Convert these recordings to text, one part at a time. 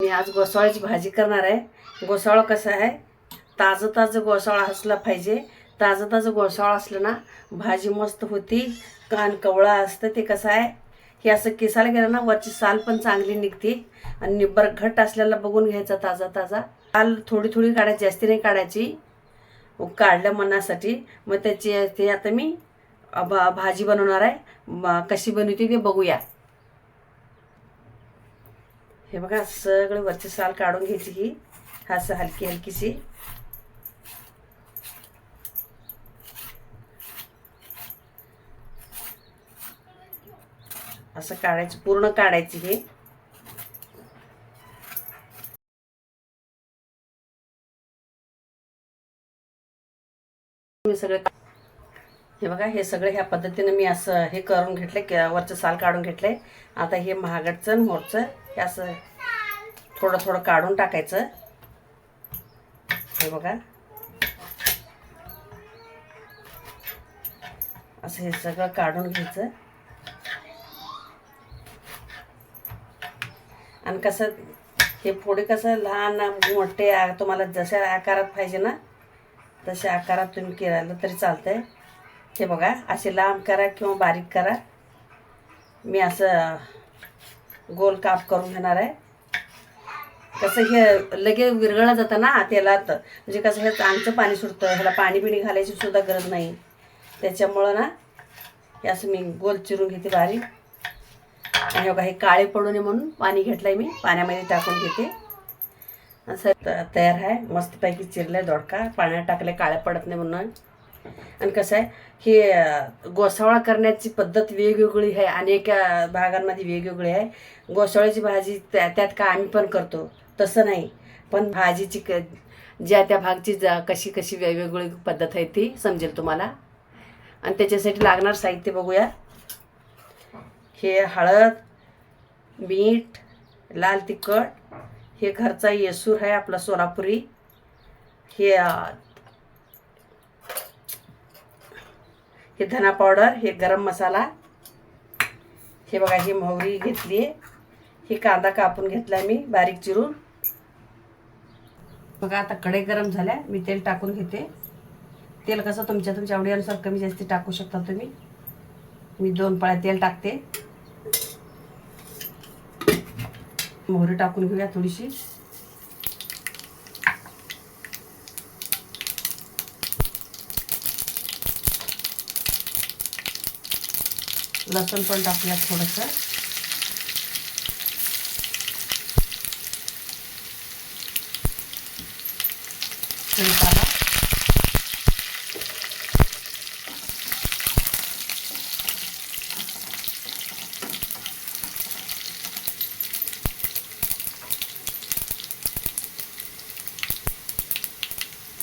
मी आज गोसाळ्याची भाजी करणार आहे. गोसाळा कसं आहे? ताजं ताजं गोसाळा असला पाहिजे. ताजं ताजं गोसाळा असलं ना भाजी मस्त होती. कान कवळा असतं ते कसं आहे? हे असं केसाला गेलं ना वरची साल पण चांगली निघते. आणि निब्बर घट असल्याला बघून घ्यायचा ताजा ताजा. साल थोडी थोडी काढायची जास्ती नाही काढायची. काढलं मनासाठी. मग त्याची ते आता मी भा भाजी बनवणार आहे. कशी बनवते ते बघूया. हे बघा सगळं वरची साल काढून घ्यायची ही. असं हलकी हलकीशी. असं काढायचं पूर्ण काढायची हे. मी सगळं हे बघा हे सगळं ह्या पद्धतीने मी असं हे करून घेतलं वरचं साल काढून घेतलंय. आता हे महागडचं मोरचं. हे असं थोडं थोडं काढून टाकायचं. हे बघा. असं हे सगळं काढून घ्यायचं. आणि कसं हे फोडी कसं लहान मोठे तुम्हाला जशा आकारात पाहिजे ना तशा आकारात तुम्ही केलं तरी चालतंय. हे बघा असे लांब करा किंवा बारीक करा. मी असं गोल काप करून घेणार आहे. कसं हे लगेच विरघळलं जातं ना तेलात. म्हणजे कसं हे चांगचं पाणी सुटतं ह्याला पाणी बिणी घालायची सुद्धा गरज नाही. त्याच्यामुळं ना हे असं मी गोल चिरून घेते बारीक. आणि हे बघा हे काळे पडू नये म्हणून पाणी घेतलंय मी. पाण्यामध्ये टाकून घेते. असं त- तयार आहे. मस्तपैकी चिरलंय दोडका. पाण्यात टाकले काळे पडत नाही म्हणून. आणि कसं आहे हे गोसावळा करण्याची पद्धत वेगवेगळी आहे अनेक भागांमध्ये वेगवेगळी आहे. गोसावळ्याची भाजी त्या त्यात का आम्ही पण करतो तसं नाही. पण भाजीची क ज्या त्या भागची जा कशी कशी वेगवेगळी पद्धत आहे ती समजेल तुम्हाला. आणि त्याच्यासाठी लागणार साहित्य बघूया. हे हळद मीठ लाल तिखट हे घरचा येसूर आहे आपला सोलापुरी. हे हे धना पावडर हे गरम मसाला. हे बघा ही मोहरी घेतली आहे. ही कांदा कापून घेतला मी बारीक चिरून. बघा आता कढई गरम झाल्या मी तेल टाकून घेते. तेल कसं तुमच्या तुमच्या आवडीनुसार कमी जास्ती टाकू शकता तुम्ही. मी दोन पळ्या तेल टाकते. मोहरी टाकून घेऊया थोडीशी. लसूण पण टाकूया थोडंसं.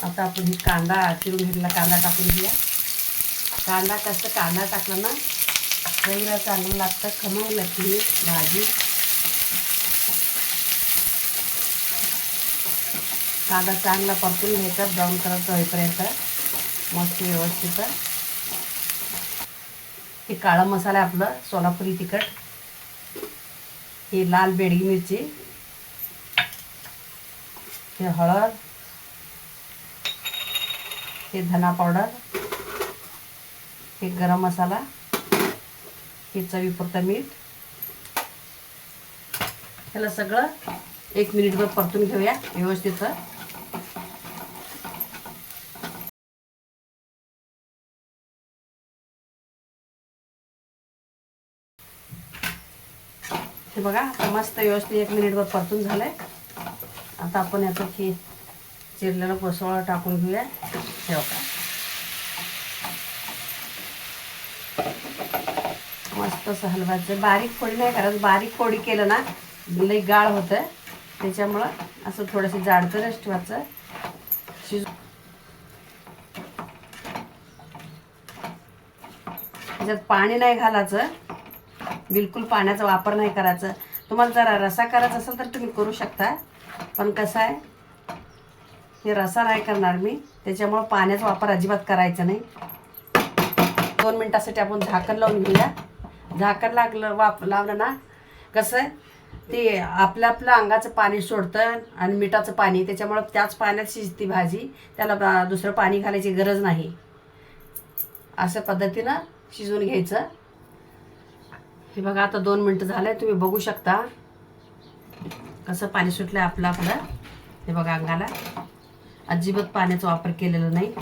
आता आपण ही कांदा चिरून घेतला कांदा टाकून घेऊया. कांदा कसं कांदा टाकला ना वेगळं चांगलं लागतं. खमंग लागते भाजी. कांदा चांगला परतून घ्यायचा ब्राऊन कलरचा होईपर्यंत. मस्त व्यवस्थित. हे काळा मसाला आपलं सोलापुरी तिखट. ही लाल बेडगी मिरची. हे हळद. हे धना पावडर. हे गरम मसाला. हे चवीपुरतं मीठ. ह्याला सगळं एक मिनिटभर परतून घेऊया व्यवस्थित. हे बघा मस्त व्यवस्थित एक मिनिटभर परतून झालंय. आता आपण याचं की चिरलेलं कोसवळं टाकून घेऊया. ठेव का मस्त असं हलवायचं. बारीक फोडी नाही करायचं बारीक फोडी केलं ना लई गाळ होतं त्याच्यामुळं असं थोडंसं जाडसरच ठेवायचं. शिज त्याच्यात पाणी नाही घालायचं. बिलकुल पाण्याचा वापर नाही करायचं. तुम्हाला जरा रसा करायचा असेल तर तुम्ही करू शकता. पण कसं आहे हे रसा नाही करणार मी. त्याच्यामुळं पाण्याचा वापर अजिबात करायचा नाही. दोन मिनटासाठी आपण झाकण लावून घेऊया. झाकण लागलं वाप लावलं ना कसं आहे ते आपलं आपलं अंगाचं पाणी सोडतं आणि मिठाचं पाणी त्याच्यामुळं त्याच पाण्यात शिजती भाजी त्याला बा- दुसरं पाणी घालायची गरज नाही. अशा पद्धतीनं शिजवून घ्यायचं. हे बघा आता दोन मिनटं झालं तुम्ही बघू शकता कसं पाणी सुटलं आपलं आपलं. हे बघा अंगाला. अजिबात पाण्याचा वापर केलेला नाही.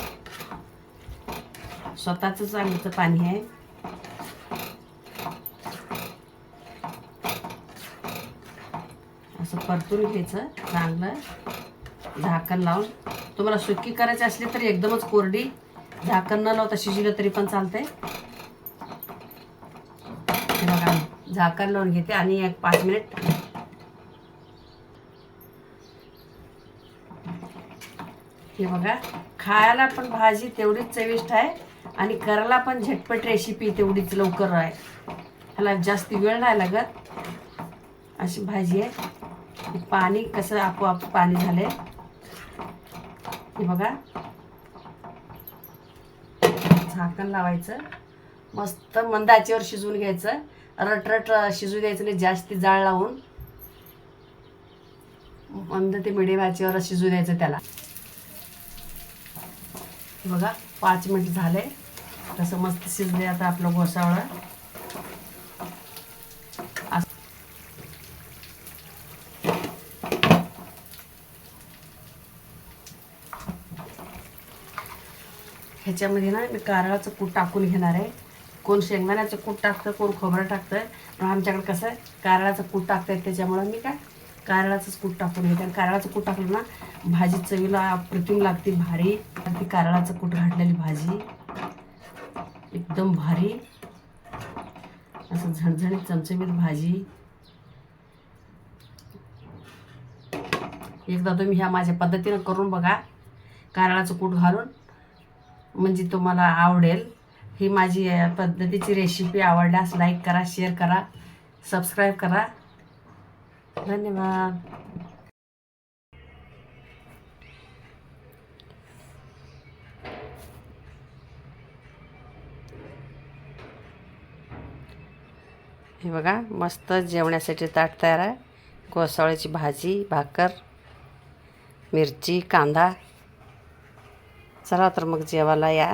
स्वतःच अंगाचं पाणी आहे असं परतून घ्यायचं. चांगलं. झाकण लावून. तुम्हाला सुकी करायची असली तरी एकदमच कोरडी. झाकण न लावता शिजलं तरी पण चालतंय. हे बघा झाकण लावून घेते आणि एक पाच मिनिट. हे बघा खायला पण भाजी तेवढीच चविष्ट आहे आणि करायला पण झटपट रेसिपी तेवढीच लवकर आहे. ह्याला जास्त वेळ नाही लागत. अशी भाजी आहे. पाणी कसं आपोआप पाणी झाले हे बघा. झाकण लावायचं. मस्त मंद आचेवर शिजवून घ्यायचं. रटरट शिजू द्यायचं नाही जास्त जाळ लावून. मंद ते मिडियम आचेवर शिजू द्यायचं त्याला. बघा पाच मिनिट झाले. तसं मस्त शिजले आता आपलं घोसावळं ह्याच्यामध्ये ना मी कारळाचं कूट टाकून घेणार आहे. कोण शेंगदाण्याचं कूट टाकतं कोण खोबरं टाकतं पण आमच्याकडे कसं आहे कारळाचं कूट टाकतात त्याच्यामुळं मी काय कारळाचंच कूट टाकून घेते. आणि कारळाचं कूट टाकलं ना भाजी चवीला अप्रतिम लागते भारी. ती कारळाचं कूट घातलेली भाजी एकदम भारी. असं झणझणीत चमचमीत भाजी. एकदा तुम्ही ह्या माझ्या पद्धतीनं करून बघा. कारळाचं कूट घालून म्हणजे तुम्हाला आवडेल. ही माझी पद्धतीची रेसिपी आवडल्यास लाईक करा शेअर करा सबस्क्राईब करा. धन्यवाद. हे बघा मस्त जेवण्यासाठी ताट तयार आहे. घोसावळ्याची भाजी भाकर मिरची कांदा. चला तर मग जेवायला या